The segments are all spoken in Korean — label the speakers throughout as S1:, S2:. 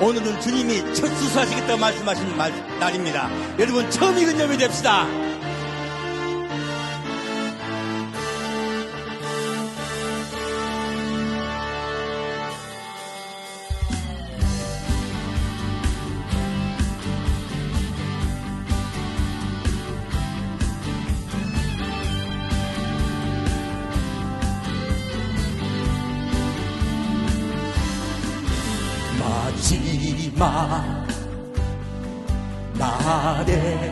S1: 오늘은 주님이 첫 수수하시겠다고 말씀하신 말- 날입니다. 여러분 처음 익은 점이 됩시다. 지막 날에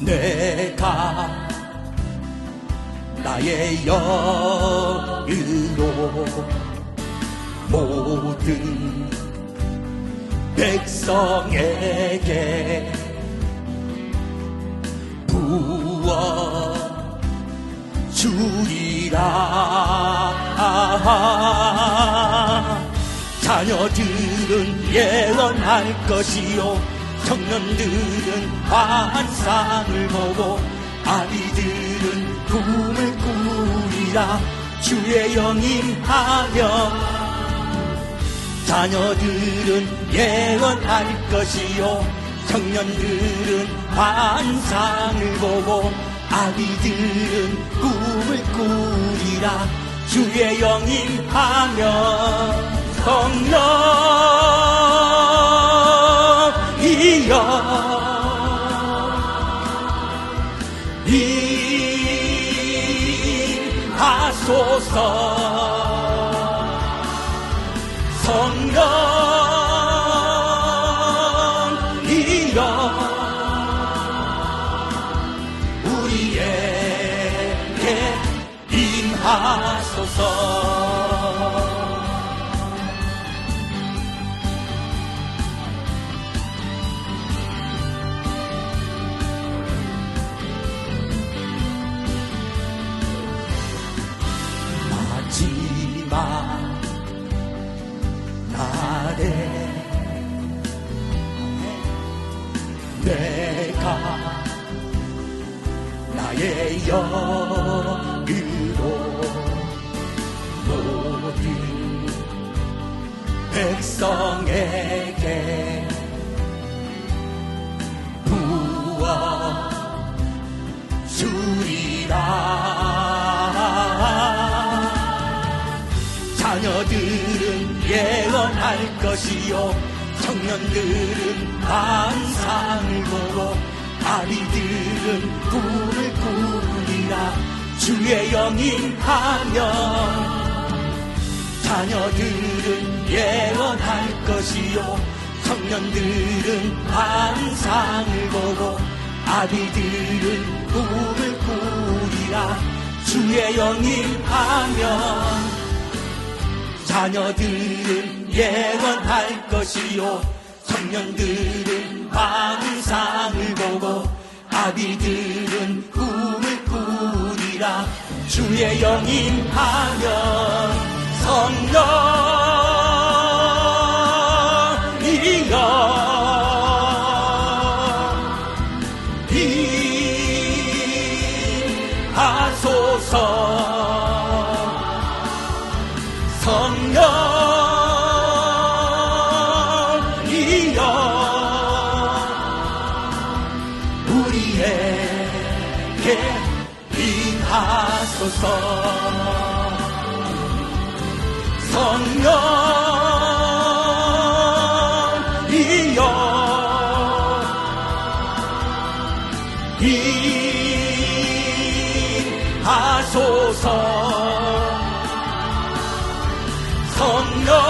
S1: 내가 나의 여유로 모든 백성에게 부어 주리라 자녀들은 예언할 것이요. 청년들은 환상을 보고 아이들은 꿈을 꾸리라. 주의 영임하며 자녀들은 예언할 것이요. 청년들은 환상을 보고 아기들은 꿈을 꾸리라. 주의 영임하며 성령이여 임하소서 성령 내가 나의 여유로 모든 백성에게 부어 주리라. 자녀들은 예언할 것이요 청년들은 환상을 보고 아이들은 꿈을 꾸리라 주의 영임하면 자녀들은 예언할 것이요. 청년들은 환상을 보고 아이들은 꿈을 꾸리라 주의 영임하면 자녀들은 예언할 것이요. 청년들은 환상을 보고 아비들은 꿈을 꾸리라. 주의 영임하면 성령 성령이여. 임하소서. 성령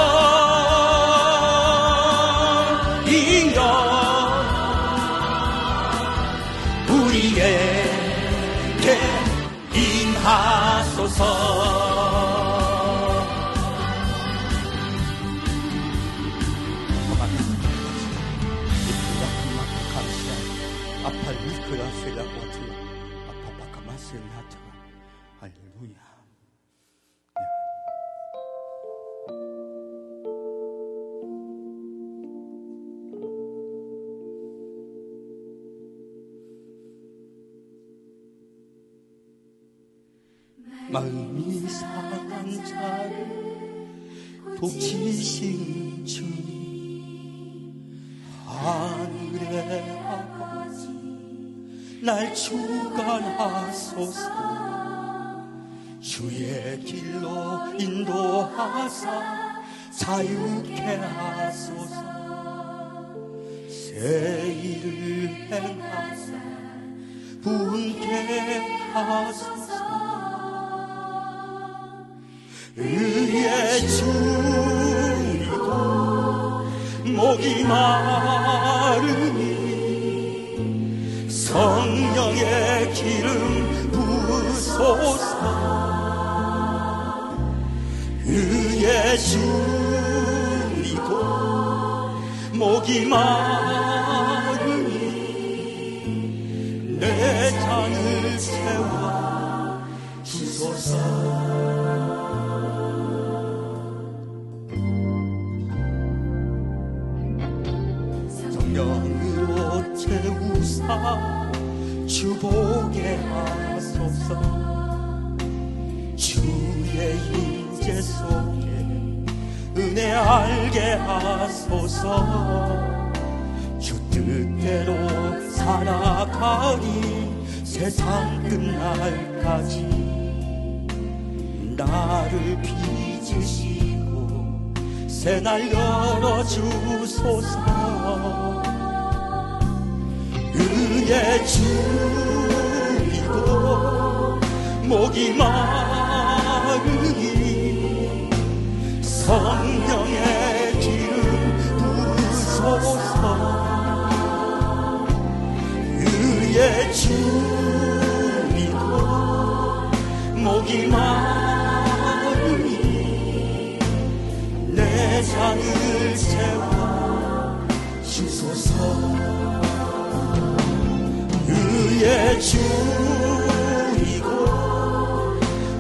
S1: 마음이 상한 자를 독치신 주 하늘의 아버지 날 주관하소서. 주의 길로 인도하사 자유케 하소서. 새 일을 행하사 분케 하소서 의의 주이고 목이 마르니 성령의 기름 부소서. 의의 주이고 목이 마르니 내 잔을 채워 주소서 보게 하소서. 주의 인재 속에 은혜 알게 하소서. 주 뜻대로 살아가니 세상 끝날까지. 나를 빚으시고 새날 열어주소서 은혜 주이고 목이 마르니 성령의 기름 부소서. 의의 주이고 목이 마르니 내 잔을 채워 주소서 주이고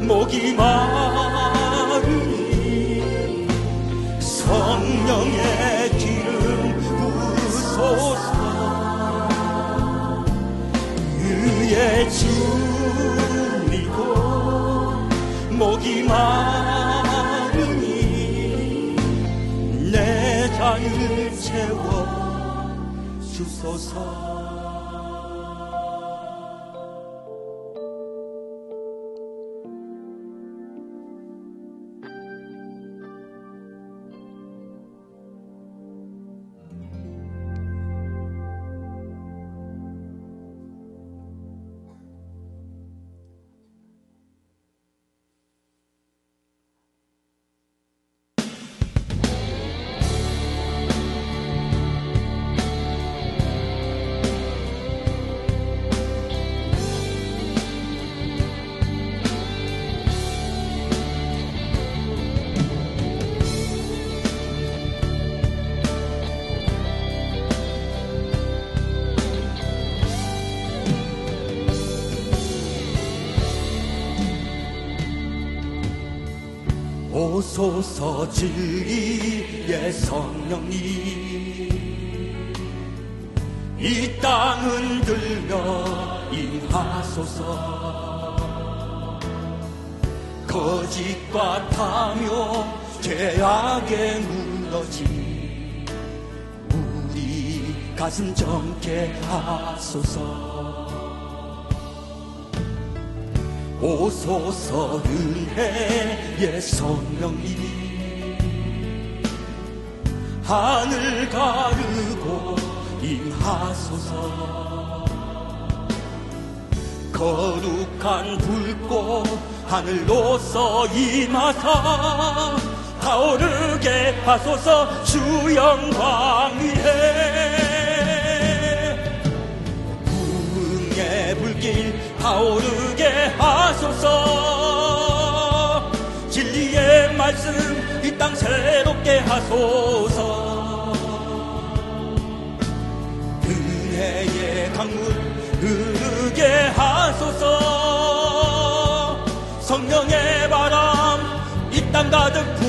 S1: 목이 마르니 성령의 기름 부소서. 의의 주이고 목이 마르니 내 잔을 채워 주소서 오소서 진리의 성령님 이 땅은 들며 임하소서. 거짓과 탐욕 죄악에 무너진 우리 가슴 정케 하소서 오소서 은혜의 성령님 하늘 가르고 임하소서. 거룩한 불꽃 하늘로서 임하사. 타오르게 하소서 주 영광 위에 부흥의 불길 타오르게 하소서. 진리의 말씀 이 땅 새롭게 하소서. 은혜의 강물 흐르게 하소서. 성령의 바람 이 땅 가득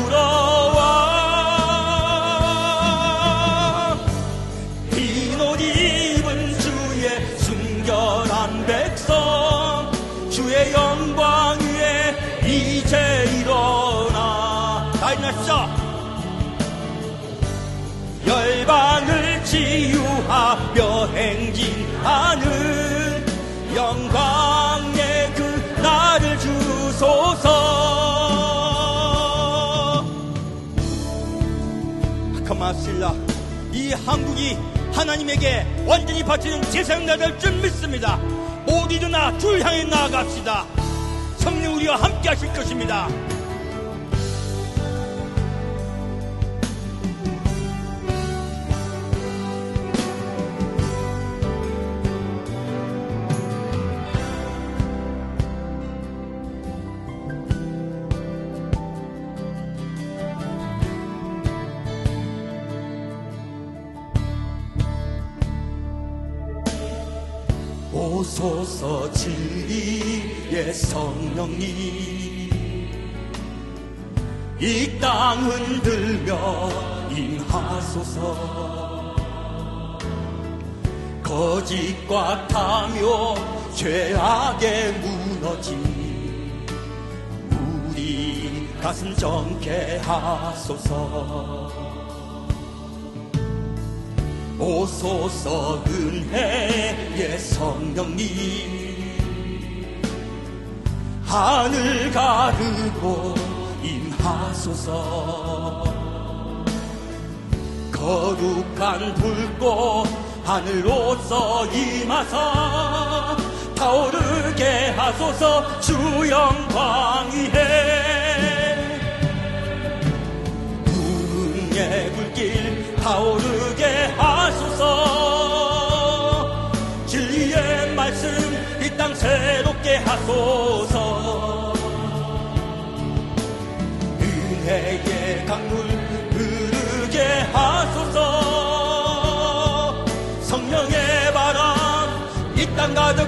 S1: 이 한국이 하나님에게 완전히 바치는 제사장 나될 줄 믿습니다. 모두 일어나 줄 향해 나아갑시다. 성령 우리와 함께 하실 것입니다 오소서 진리의 성령님 이 땅 흔들며 임하소서. 거짓과 탐욕 죄악에 무너진 우리 가슴 정케 하소서 오소서 은혜의 성령님. 하늘 가르고 임하소서. 거룩한 불꽃 하늘로서 임하사 타오르게 하소서. 주 영광 위해 새롭게 하소서. 은혜의 강물 흐르게 하소서. 성령의 바람 이 땅 가득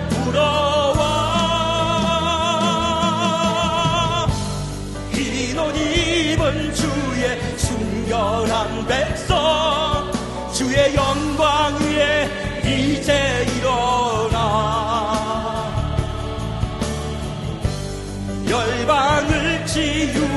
S1: 열방을 치유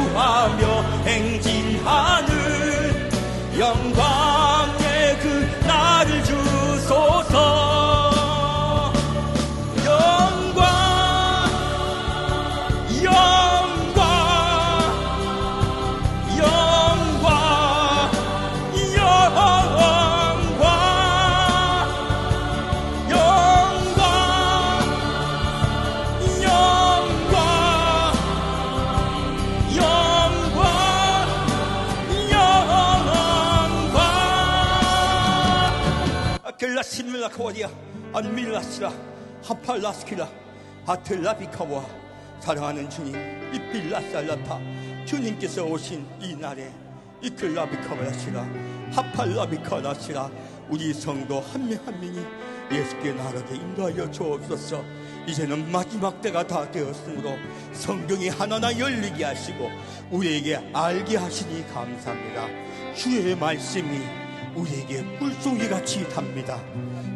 S1: 아켈라신밀라 코디아 안밀라시라. 하팔라스키라. 아틀라비카와. 사랑하는 주님 이빌라살라타. 주님께서 오신 이 날에 이클라비카바라시라. 하팔라비카라시라. 우리 성도 한 명 한 명이 예수께 나가게 인도하여 주옵소서. 이제는 마지막 때가 다 되었으므로 성경이 하나하나 열리게 하시고 우리에게 알게 하시니 감사합니다. 주의 말씀이 우리에게 물송이 같이 답니다.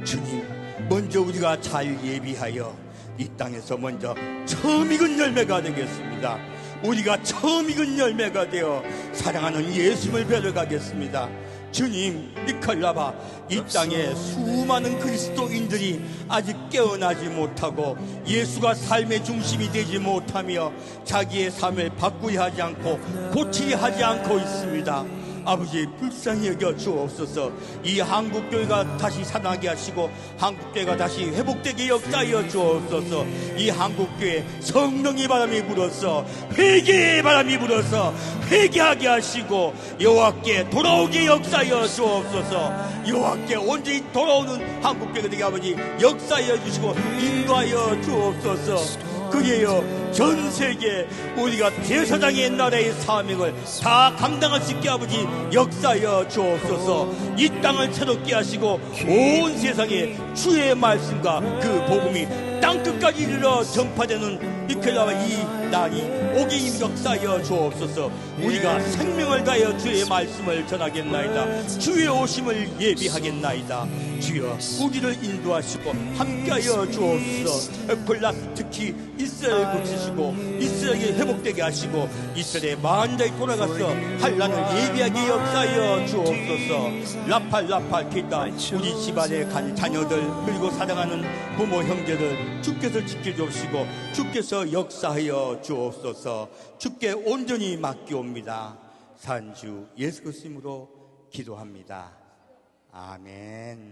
S1: 주님, 먼저 우리가 잘 예비하여 이 땅에서 먼저 처음 익은 열매가 되겠습니다. 우리가 처음 익은 열매가 되어 사랑하는 예수를 뵈러 가겠습니다. 주님, 이칼라바 이 땅에 수많은 그리스도인들이 아직 깨어나지 못하고 예수가 삶의 중심이 되지 못하며 자기의 삶을 바꾸려 하지 않고 고치려 하지 않고 있습니다. 아버지 불쌍히 여겨 주옵소서. 이 한국교회가 다시 살아나게 하시고 한국교회가 다시 회복되게 역사하여 주옵소서. 이 한국교회 성령의 바람이 불어서 회개의 바람이 불어서 회개하게 하시고 여호와께 돌아오게 역사하여 주옵소서. 여호와께 온전히 돌아오는 한국교회가 되게 아버지 역사하여 주시고 인도하여 주옵소서. 그게요 전 세계 우리가 대사장의 나라의 사명을 다 감당할 수 있게 아버지 역사하여 주옵소서. 이 땅을 새롭게 하시고 온 세상에 주의 말씀과 그 복음이 땅 끝까지 이르러 전파되는 이클라와 이 날이 오게 임 역사하여 주옵소서. 우리가 생명을 다하여 주의 말씀을 전하겠나이다. 주의 오심을 예비하겠나이다. 주여 우리를 인도하시고 함께하여 주옵소서. 콜라 특히 이스라엘 국시 하시고 이스라엘이 회복되게 하시고 이스라엘의 만장이 돌아가서 한란을 예비하게 역사하여 주옵소서. 라팔 라팔 기다. 우리 집안에 간 자녀들 그리고 사랑하는 부모 형제들 주께서 지켜주시고 주께서 역사하여 주옵소서. 주께 온전히 맡기옵니다. 산주 예수 그리스도로 기도합니다. 아멘